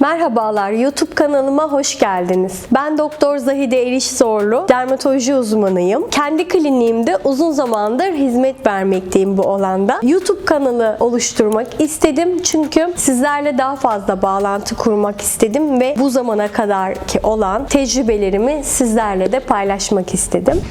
Merhabalar, YouTube kanalıma hoş geldiniz. Ben Doktor Zahide Eriş Zorlu, dermatoloji uzmanıyım. Kendi kliniğimde uzun zamandır hizmet vermekteyim bu alanda. YouTube kanalı oluşturmak istedim çünkü sizlerle daha fazla bağlantı kurmak istedim ve bu zamana kadarki olan tecrübelerimi sizlerle de paylaşmak istedim.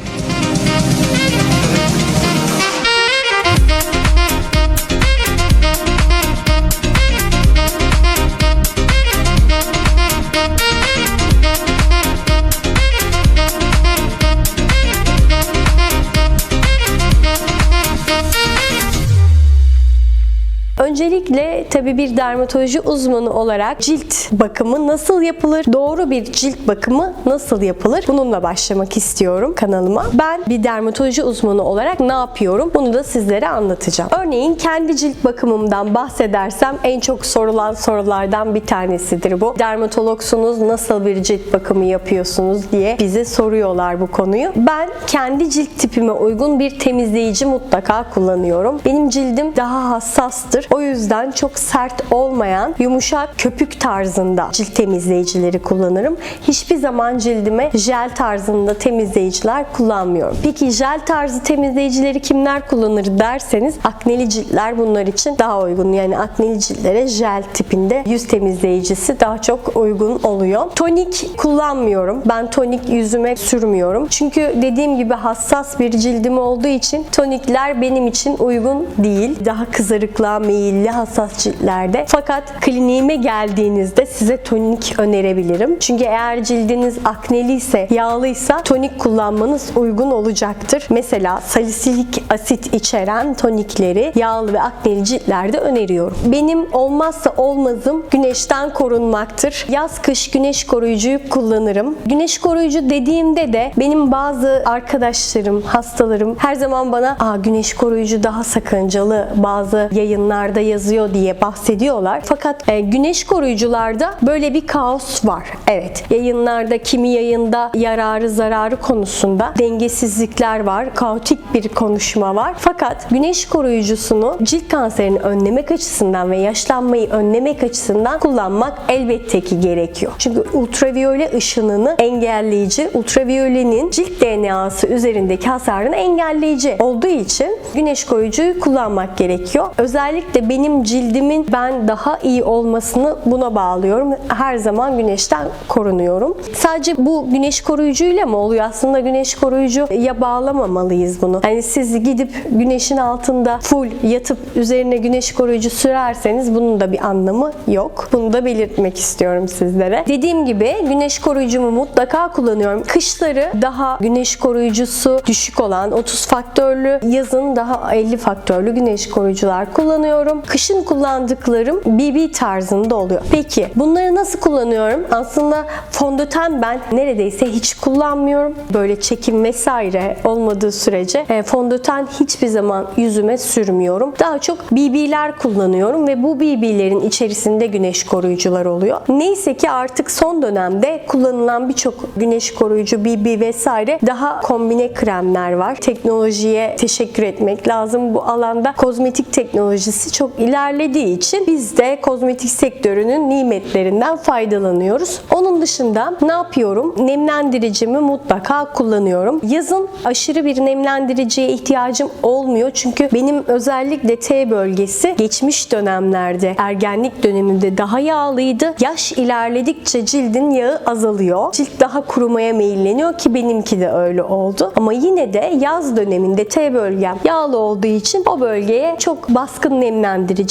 Öncelikle tabii bir dermatoloji uzmanı olarak cilt bakımı nasıl yapılır? Doğru bir cilt bakımı nasıl yapılır? Bununla başlamak istiyorum kanalıma. Ben bir dermatoloji uzmanı olarak ne yapıyorum? Bunu da sizlere anlatacağım. Örneğin kendi cilt bakımımdan bahsedersem en çok sorulan sorulardan bir tanesidir bu. Dermatologsunuz nasıl bir cilt bakımı yapıyorsunuz diye bize soruyorlar bu konuyu. Ben kendi cilt tipime uygun bir temizleyici mutlaka kullanıyorum. Benim cildim daha hassastır. O yüzden çok sert olmayan yumuşak köpük tarzında cilt temizleyicileri kullanırım. Hiçbir zaman cildime jel tarzında temizleyiciler kullanmıyorum. Peki jel tarzı temizleyicileri kimler kullanır derseniz akneli ciltler bunlar için daha uygun. Yani akneli ciltlere jel tipinde yüz temizleyicisi daha çok uygun oluyor. Tonik kullanmıyorum. Ben tonik yüzüme sürmüyorum. Çünkü dediğim gibi hassas bir cildim olduğu için tonikler benim için uygun değil. Daha kızarıklığa meyilli hassas ciltlerde. Fakat kliniğime geldiğinizde size tonik önerebilirim. Çünkü eğer cildiniz akneliyse, yağlıysa tonik kullanmanız uygun olacaktır. Mesela salisilik asit içeren tonikleri yağlı ve akneli ciltlerde öneriyorum. Benim olmazsa olmazım güneşten korunmaktır. Yaz kış güneş koruyucuyu kullanırım. Güneş koruyucu dediğimde de benim bazı arkadaşlarım, hastalarım her zaman bana Aa, güneş koruyucu daha sakıncalı bazı yayınlarda yazıyor diye bahsediyorlar. Fakat e, güneş koruyucularda böyle bir kaos var. Evet. Yayınlarda kimi yayında yararı zararı konusunda dengesizlikler var. Kaotik bir konuşma var. Fakat güneş koruyucusunu cilt kanserini önlemek açısından ve yaşlanmayı önlemek açısından kullanmak elbette ki gerekiyor. Çünkü ultraviyole ışınını engelleyici, ultraviyolenin cilt DNA'sı üzerindeki hasarını engelleyici olduğu için güneş koruyucuyu kullanmak gerekiyor. Özellikle benim cildimin ben daha iyi olmasını buna bağlıyorum. Her zaman güneşten korunuyorum. Sadece bu güneş koruyucuyla mı oluyor? Aslında güneş koruyucuya bağlamamalıyız bunu. Yani siz gidip güneşin altında full yatıp üzerine güneş koruyucu sürerseniz bunun da bir anlamı yok. Bunu da belirtmek istiyorum sizlere. Dediğim gibi güneş koruyucumu mutlaka kullanıyorum. Kışları daha güneş koruyucusu düşük olan 30 faktörlü, yazın daha 50 faktörlü güneş koruyucular kullanıyorum. Kışın kullandıklarım BB tarzında oluyor. Peki bunları nasıl kullanıyorum? Aslında fondöten ben neredeyse hiç kullanmıyorum. Böyle çekim vesaire olmadığı sürece e, fondöten hiçbir zaman yüzüme sürmüyorum. Daha çok BB'ler kullanıyorum ve bu BB'lerin içerisinde güneş koruyucular oluyor. Neyse ki artık son dönemde kullanılan birçok güneş koruyucu BB vesaire daha kombine kremler var. Teknolojiye teşekkür etmek lazım bu alanda. Kozmetik teknolojisi çok ilerlediği için biz de kozmetik sektörünün nimetlerinden faydalanıyoruz. Onun dışında ne yapıyorum? Nemlendiricimi mutlaka kullanıyorum. Yazın aşırı bir nemlendiriciye ihtiyacım olmuyor. Çünkü benim özellikle T bölgesi geçmiş dönemlerde ergenlik döneminde daha yağlıydı. Yaş ilerledikçe cildin yağı azalıyor. Cilt daha kurumaya meyilleniyor ki benimki de öyle oldu. Ama yine de yaz döneminde T bölgem yağlı olduğu için o bölgeye çok baskın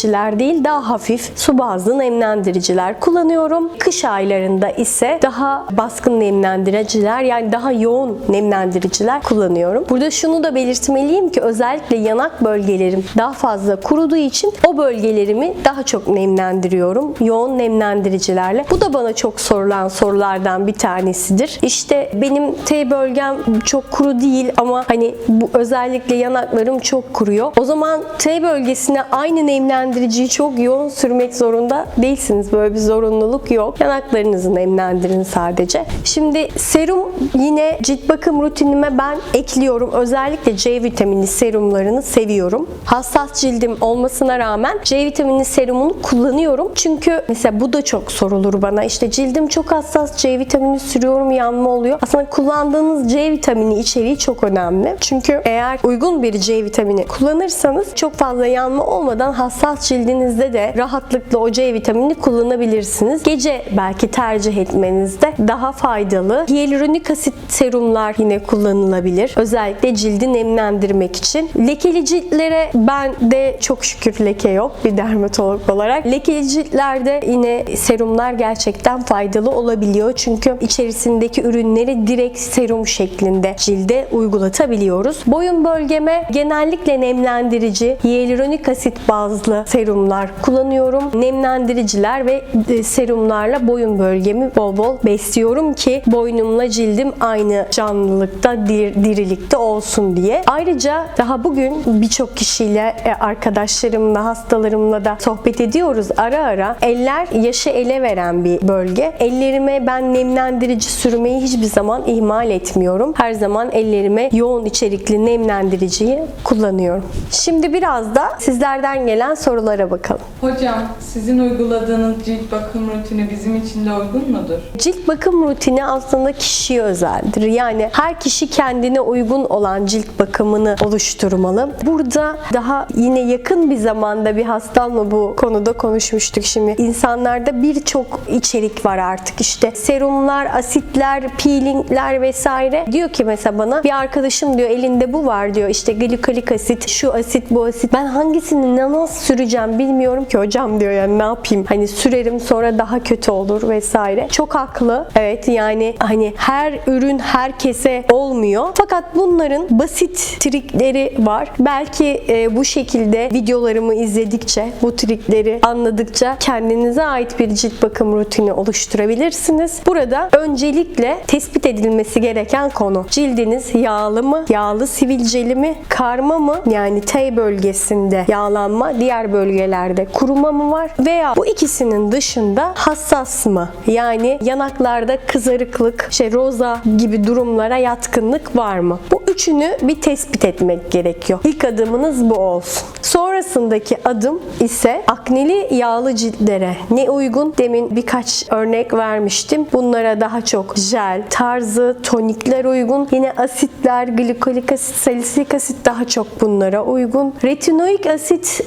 nemlendiriciler değil daha hafif su bazlı nemlendiriciler kullanıyorum. Kış aylarında ise daha baskın nemlendiriciler yani daha yoğun nemlendiriciler kullanıyorum. Burada şunu da belirtmeliyim ki özellikle yanak bölgelerim daha fazla kuruduğu için o bölgelerimi daha çok nemlendiriyorum. Yoğun nemlendiricilerle. Bu da bana çok sorulan sorulardan bir tanesidir. İşte benim T bölgem çok kuru değil ama hani bu özellikle yanaklarım çok kuruyor. O zaman T bölgesine aynı nemlendiriciyi çok yoğun sürmek zorunda değilsiniz. Böyle bir zorunluluk yok. Yanaklarınızı nemlendirin sadece. Şimdi serum yine cilt bakım rutinime ben ekliyorum. Özellikle C vitamini serumlarını seviyorum. Hassas cildim olmasına rağmen C vitamini serumunu kullanıyorum. Çünkü mesela bu da çok sorulur bana. İşte cildim çok hassas C vitamini sürüyorum yanma oluyor. Aslında kullandığınız C vitamini içeriği çok önemli. Çünkü eğer uygun bir C vitamini kullanırsanız çok fazla yanma olmadan hassas cildinizde de rahatlıkla o C vitaminini kullanabilirsiniz. Gece belki tercih etmenizde daha faydalı. Hyaluronik asit serumlar yine kullanılabilir. Özellikle cildi nemlendirmek için. Lekeli ciltlere ben de çok şükür leke yok bir dermatolog olarak. Lekeli ciltlerde yine serumlar gerçekten faydalı olabiliyor. Çünkü içerisindeki ürünleri direkt serum şeklinde cilde uygulatabiliyoruz. Boyun bölgeme genellikle nemlendirici, hyaluronik asit bazlı serumlar kullanıyorum. Nemlendiriciler ve e, serumlarla boyun bölgemi bol bol besliyorum ki boynumla cildim aynı canlılıkta, dir- dirilikte olsun diye. Ayrıca daha bugün birçok kişiyle, e, arkadaşlarımla, hastalarımla da sohbet ediyoruz ara ara. Eller yaşı ele veren bir bölge. Ellerime ben nemlendirici sürmeyi hiçbir zaman ihmal etmiyorum. Her zaman ellerime yoğun içerikli nemlendiriciyi kullanıyorum. Şimdi biraz da sizlerden gelen sorulara bakalım. Hocam, sizin uyguladığınız cilt bakım rutini bizim için de uygun mudur? Cilt bakım rutini aslında kişiye özeldir. Yani her kişi kendine uygun olan cilt bakımını oluşturmalı. Burada daha yine yakın bir zamanda bir hastamla bu konuda konuşmuştuk şimdi. İnsanlarda birçok içerik var artık. İşte serumlar, asitler, peelingler vesaire. Diyor ki mesela bana bir arkadaşım diyor elinde bu var diyor. İşte glikolik asit, şu asit, bu asit. Ben hangisini nasıl süreceğim bilmiyorum ki hocam diyor yani ne yapayım? Hani sürerim sonra daha kötü olur vesaire. Çok haklı. Evet yani hani her ürün herkese olmuyor. Fakat bunların basit trikleri var. Belki e, bu şekilde videolarımı izledikçe, bu trikleri anladıkça kendinize ait bir cilt bakım rutini oluşturabilirsiniz. Burada öncelikle tespit edilmesi gereken konu. Cildiniz yağlı mı? Yağlı sivilceli mi? Karma mı? Yani T bölgesinde yağlanma, diğer bölgelerde kuruma mı var? Veya bu ikisinin dışında hassas mı? Yani yanaklarda kızarıklık, şey roza gibi durumlara yatkınlık var mı? Bu üçünü bir tespit etmek gerekiyor. İlk adımınız bu olsun. Sonrasındaki adım ise akneli yağlı ciltlere ne uygun? Demin birkaç örnek vermiştim. Bunlara daha çok jel tarzı tonikler uygun. Yine asitler, glikolik asit, salisilik asit daha çok bunlara uygun. Retinoik asit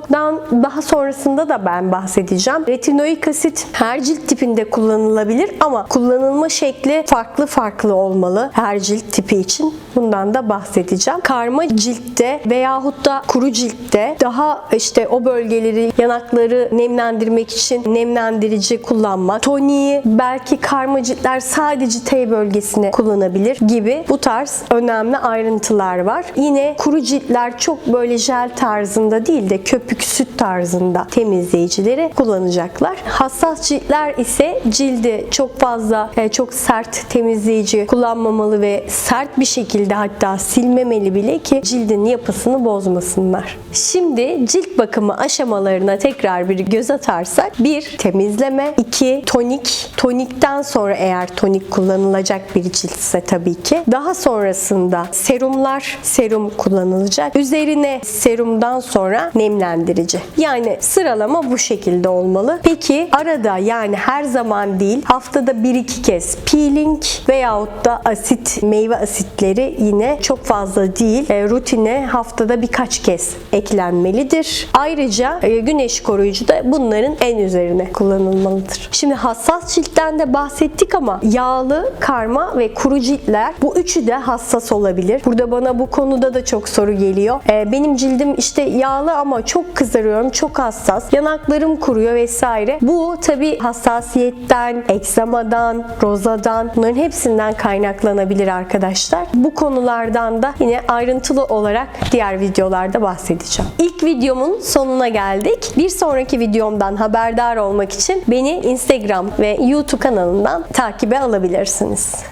konusundan daha sonrasında da ben bahsedeceğim. Retinoik asit her cilt tipinde kullanılabilir ama kullanılma şekli farklı farklı olmalı her cilt tipi için. Bundan da bahsedeceğim. Karma ciltte veyahut da kuru ciltte daha işte o bölgeleri, yanakları nemlendirmek için nemlendirici kullanma. Toniği belki karma ciltler sadece T bölgesine kullanabilir gibi bu tarz önemli ayrıntılar var. Yine kuru ciltler çok böyle jel tarzında değil de köpük süt tarzında temizleyicileri kullanacaklar. Hassas ciltler ise cildi çok fazla e, çok sert temizleyici kullanmamalı ve sert bir şekilde hatta silmemeli bile ki cildin yapısını bozmasınlar. Şimdi cilt bakımı aşamalarına tekrar bir göz atarsak bir temizleme, iki tonik, tonikten sonra eğer tonik kullanılacak bir ciltse tabii ki. Daha sonrasında serumlar, serum kullanılacak. Üzerine serumdan sonra nemlendirici. Yani sıralama bu şekilde olmalı. Peki arada yani her zaman değil haftada 1-2 kez peeling veyahut da asit, meyve asitleri yine çok fazla değil. E, rutine haftada birkaç kez eklenmelidir. Ayrıca e, güneş koruyucu da bunların en üzerine kullanılmalıdır. Şimdi hassas ciltten de bahsettik ama yağlı, karma ve kuru ciltler bu üçü de hassas olabilir. Burada bana bu konuda da çok soru geliyor. E, benim cildim işte yağlı ama çok kızarıyorum, çok hassas. Yanaklarım kuruyor vesaire. Bu tabi hassasiyetten, eksamadan, rozadan bunların hepsinden kaynaklanabilir arkadaşlar. Bu konulardan da yine ayrıntılı olarak diğer videolarda bahsedeceğim. İlk videomun sonuna geldik. Bir sonraki videomdan haberdar olmak için beni Instagram ve YouTube kanalından takibe alabilirsiniz.